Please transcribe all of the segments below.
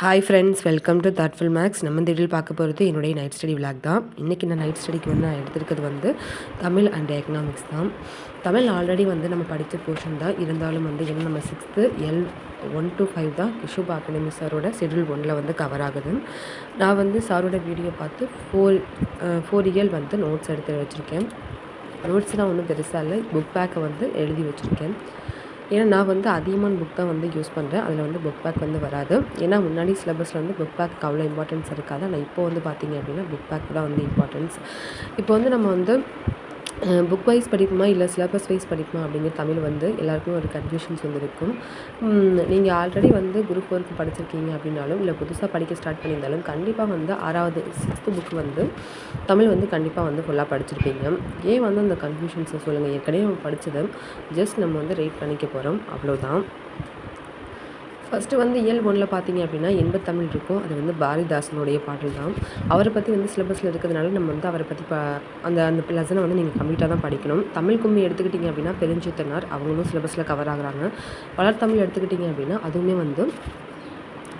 Hi friends welcome to thoughtful maths நம்ம இந்த பார்க்க போகிறது என்னுடைய நைட் ஸ்டடி விளாக் தான். இன்றைக்கி நான் நைட் ஸ்டடிக்கு வந்து நான் எடுத்திருக்கிறது வந்து தமிழ் அண்ட் எக்கனாமிக்ஸ் தான். தமிழ் ஆல்ரெடி வந்து நம்ம படித்த போர்ஷன் தான். இருந்தாலும் வந்து என்ன நம்ம sixth L one two five தான் கிஷுப் அகாடமி சாரோட ஷெடியூல் ஒன்றில் வந்து கவர் ஆகுது. நான் வந்து சாரோட வீடியோ பார்த்து ஃபோர் ஃபோர் இயல் வந்து நோட்ஸ் எடுத்து வச்சுருக்கேன். நோட்ஸ்லாம் ஒன்றும் பெருசாக இல்லை. புக் பேக்கை வந்து எழுதி வச்சுருக்கேன். ஏன்னா நான் வந்து அதிகமான புக் தான் வந்து யூஸ் பண்ணுறேன் அதில் வந்து புக் பேக் வந்து வராது. ஏன்னா முன்னாடி சிலபஸில் வந்து புக் பேக் அவ்வளோ இம்பார்ட்டன்ஸ் இருக்காது. ஆனால் இப்போ வந்து பார்த்திங்க அப்படின்னா புக் பேக் தான் வந்து இம்பார்ட்டன்ஸ் இப்போ வந்து நம்ம வந்து புக் வைஸ் படிக்குமா இல்லை சிலபஸ் வைஸ் படிக்குமா அப்படிங்கிற தமிழ் வந்து எல்லாருக்குமே ஒரு கன்ஃபியூஷன்ஸ் வந்து இருக்கும் நீங்கள் ஆல்ரெடி வந்து குரூப் ஒர்க்கு படிச்சிருக்கீங்க அப்படின்னாலும் இல்லை புதுசாக படிக்க ஸ்டார்ட் பண்ணியிருந்தாலும் கண்டிப்பாக வந்து ஆறாவது சிக்ஸ்த்து புக் வந்து தமிழ் வந்து கண்டிப்பாக வந்து ஃபுல்லாக படிச்சிருப்பீங்க. ஏன் வந்து அந்த கன்ஃபியூஷன்ஸை சொல்லுங்கள் ஏற்கனவே நம்ம படித்ததை ஜஸ்ட் நம்ம வந்து ரீட் பண்ணிக்க போகிறோம் அவ்வளோதான் ஃபஸ்ட்டு வந்து இயல் ஒன்றில் பார்த்தீங்க அப்படின்னா எண்பத்தமிழ் இருக்கும். அது வந்து பாரதிதாசனுடைய பாடல் தான். அவரை பற்றி வந்து சிலபஸில் இருக்கிறதுனால நம்ம வந்து அவரை பற்றி பா அந்த அந்த லெசனை வந்து நீங்கள் கம்ப்ளீட்டாக தான் படிக்கணும். தமிழ் கும்மி எடுத்துக்கிட்டிங்க அப்படின்னா பெருஞ்சித்தனார் அவங்களும் சிலபஸில் கவர் ஆகுறாங்க. வளர்த்தமிழ் எடுத்துக்கிட்டிங்க அப்படின்னா அதுவுமே வந்து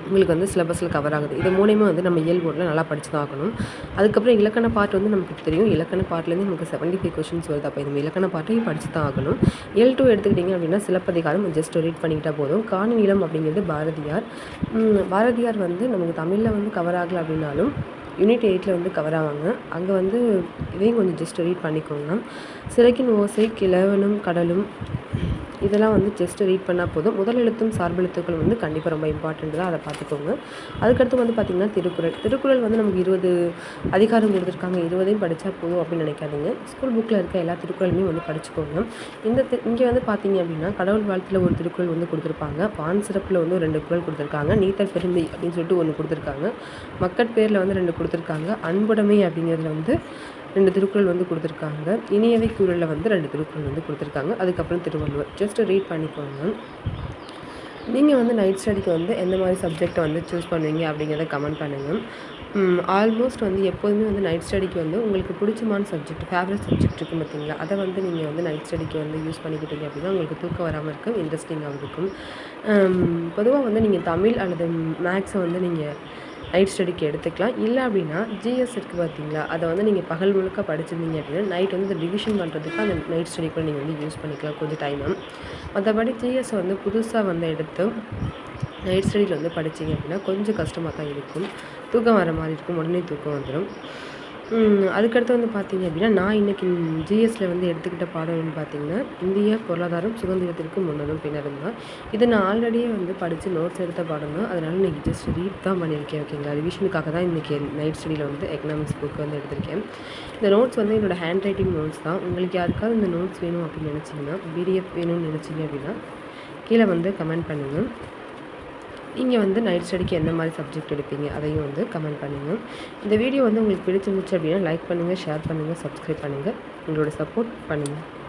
உங்களுக்கு வந்து சிலபஸில் கவர் ஆகுது. இது மூலியமாக வந்து நம்ம இயல் போர்டில் நல்லா படிச்சு தான் ஆகணும். அதுக்கப்புறம் இலக்கண பாட்டு வந்து நமக்கு தெரியும். இலக்கண பாட்டிலேருந்து நமக்கு செவன்ட்டி ஃபைவ் கொஷின்ஸ் வருது. அப்போ இந்த இலக்கண பாட்டையும் படிச்சு தான் ஆகணும். எல் டூ எடுத்துக்கிட்டிங்க அப்படின்னா சிலப்பதிகாரம் ஜஸ்ட் ரீட் பண்ணிக்கிட்டால் போதும். காணி நிலம் அப்படிங்கிறது பாரதியார். பாரதியார் வந்து நமக்கு தமிழில் வந்து கவர் ஆகலை அப்படின்னாலும் யூனிட் எயிட்டில் வந்து கவர் ஆவாங்க. அங்கே வந்து இதையும் கொஞ்சம் ஜஸ்ட் ரீட் பண்ணிக்கோங்க. சிறைக்கின் ஓசை கிழவனும் கடலும் இதெல்லாம் வந்து ஜஸ்ட்டு ரீட் பண்ணால் போதும். முதல் எழுத்தும் சார்பெழுத்துக்கள் வந்து கண்டிப்பாக ரொம்ப இம்பார்ட்டண்ட் தான். அதை பார்த்துக்கோங்க. அதுக்கடுத்து வந்து பார்த்திங்கன்னா திருக்குறள். திருக்குறள் வந்து நமக்கு இருபது அதிகாரம் கொடுத்துருக்காங்க இருபதையும் படித்தா போதும் அப்படின்னு நினைக்காதீங்க. ஸ்கூல் புக்கில் இருக்க எல்லா திருக்குறளுமே வந்து படிச்சுக்கோங்க. இந்த இங்கே வந்து பார்த்தீங்க அப்படின்னா கடவுள் வாழ்த்தில் ஒரு திருக்குறள் வந்து கொடுத்துருப்பாங்க. பான் சிறப்பில் வந்து ரெண்டு குரல் கொடுத்துருக்காங்க. நீத்தல் பெருமை அப்படின்னு சொல்லிட்டு ஒன்று கொடுத்துருக்காங்க. மக்கட் பேரில் வந்து ரெண்டு கொடுத்துருக்காங்க. அன்புடைமை அப்படிங்கிறதுல வந்து ரெண்டு திருக்குறள் வந்து கொடுத்துருக்காங்க. இனியவை குரலில் வந்து ரெண்டு திருக்குறள் வந்து கொடுத்துருக்காங்க. அதுக்கப்புறம் திருவள்ளுவர். ஜஸ்ட் ரீட் பண்ணிக்கோங்க நீங்கள் வந்து நைட் ஸ்டடிக்கு வந்து எந்த மாதிரி சப்ஜெக்டை வந்து சூஸ் பண்ணுவீங்க அப்படிங்கிறத கமெண்ட் பண்ணுங்கள் ஆல்மோஸ்ட் வந்து எப்போதுமே வந்து நைட் ஸ்டடிக்கு வந்து உங்களுக்கு பிடிச்சமான சப்ஜெக்ட் ஃபேவரட் சப்ஜெக்ட் இருக்கும் பார்த்தீங்களா அதை வந்து நீங்கள் வந்து நைட் ஸ்டடிக்கு வந்து யூஸ் பண்ணிக்கிட்டீங்க அப்படின்னா உங்களுக்கு தூக்கம் வராமல் இருக்கும் இன்ட்ரெஸ்டிங்காகவும் இருக்கும். பொதுவாக வந்து நீங்கள் தமிழ் அல்லது மேக்ஸை வந்து நீங்கள் நைட் ஸ்டடிக்கு எடுத்துக்கலாம். இல்லை அப்படின்னா ஜிஎஸ் இருக்குது பார்த்தீங்களா அதை வந்து நீங்கள் பகல் முழுக்க படிச்சிருந்தீங்க அப்படின்னா நைட் வந்து இந்த ரிவிஷன் பண்ணுறதுக்கு அந்த நைட் ஸ்டடி கூட நீங்கள் வந்து யூஸ் பண்ணிக்கலாம் கொஞ்சம் டைமும் மற்றபடி ஜிஎஸ் வந்து புதுசாக வந்து எடுத்து நைட் ஸ்டடியில் வந்து படித்தீங்க அப்படின்னா கொஞ்சம் கஷ்டமாக தான் இருக்கும். தூக்கம் வர மாதிரி இருக்கும் உடனே தூக்கம் வந்துடும் அதுக்கடுத்து வந்து பார்த்திங்க அப்படின்னா நான் இன்றைக்கி ஜிஎஸ்சில் வந்து எடுத்துக்கிட்ட பாடம்னு பார்த்திங்கன்னா இந்திய பொருளாதாரம் சுதந்திரத்திற்கு முன்னரும் பின்னரும் தான். இது நான் ஆல்ரெடியே வந்து படித்து நோட்ஸ் எடுத்த பாடம் தான். அதனால் இன்றைக்கி ஜஸ்ட் ரீட் தான் பண்ணியிருக்கேன் ஓகேங்களா ரிவிஷனுக்காக தான் இன்றைக்கி நைட் ஸ்டடியில் வந்து எக்கனாமிக்ஸ் புக் வந்து எடுத்திருக்கேன். இந்த நோட்ஸ் வந்து என்னோடய ஹேண்ட் ரைட்டிங் நோட்ஸ் தான். உங்களுக்கு யாருக்காவது இந்த நோட்ஸ் வேணும் அப்படின்னு நினச்சிங்கன்னா பிடிஎஃப் வேணும்னு நினச்சிங்க அப்படின்னா கீழே வந்து கமெண்ட் பண்ணுங்கள் நீங்கள் வந்து நைட் ஸ்டடிக்கு எந்த மாதிரி சப்ஜெக்ட் எடுப்பீங்க அதையும் வந்து கமெண்ட் பண்ணுங்கள் இந்த வீடியோ வந்து உங்களுக்கு பிடிச்சிருந்துச்சு அப்படின்னா லைக் பண்ணுங்கள் ஷேர் பண்ணுங்கள் சப்ஸ்கிரைப் பண்ணுங்கள் உங்களோட சப்போர்ட் பண்ணுங்கள்